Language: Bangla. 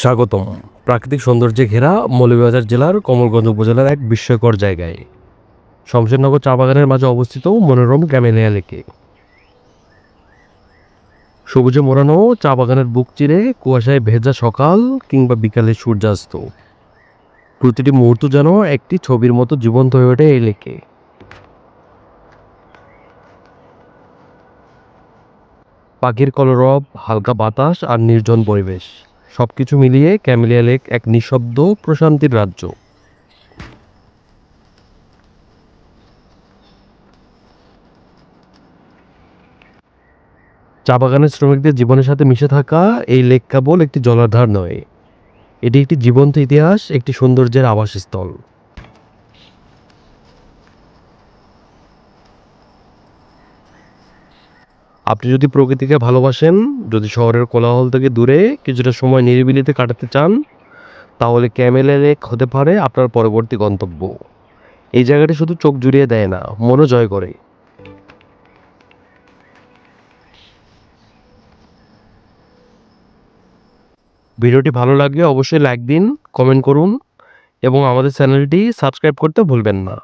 স্বাগতম। প্রাকৃতিক সৌন্দর্যে ঘেরা মৌলভীবাজার জেলার কমলগঞ্জ উপজেলার এক বিস্ময়কর জায়গায়। শমশেরনগর চা বাগানের মাঝে অবস্থিত মনোরম ক্যামেলিয়া লেকে। সবুজে মোড়ানো চা বাগানের বুক চিরে কুয়াশায় ভেজা সকাল কিংবা বিকালে সূর্যাস্ত। প্রতিটি মুহূর্ত যেন একটি ছবির মতো জীবন্ত হয়ে ওঠে এই লেকে। পাখির কলরব, হালকা বাতাস আর নির্জন পরিবেশ। সবকিছু মিলিয়ে ক্যামেলিয়া লেক এক নিঃশব্দ প্রশান্তির রাজ্য। চা বাগানের শ্রমিকদের জীবনের সাথে মিশে থাকা এই লেক কেবল একটি জলাধার নয়, এটি একটি জীবন্ত ইতিহাস, একটি সৌন্দর্যের আবাসস্থল। আপনি যদি প্রকৃতিকে ভালোবাসেন, যদি শহরের কোলাহল থেকে দূরে কিছুটা সময় নিরিবিলিতে কাটাতে চান, তাহলে ক্যামেলে লেক হতে পারে আপনার পরবর্তী গন্তব্য। এই জায়গাটি শুধু চোখ জুড়িয়ে দেয় না, মনও জয় করে। ভিডিওটি ভালো লাগলে অবশ্যই লাইক দিন, কমেন্ট করুন এবং আমাদের চ্যানেলটি সাবস্ক্রাইব করতে ভুলবেন না।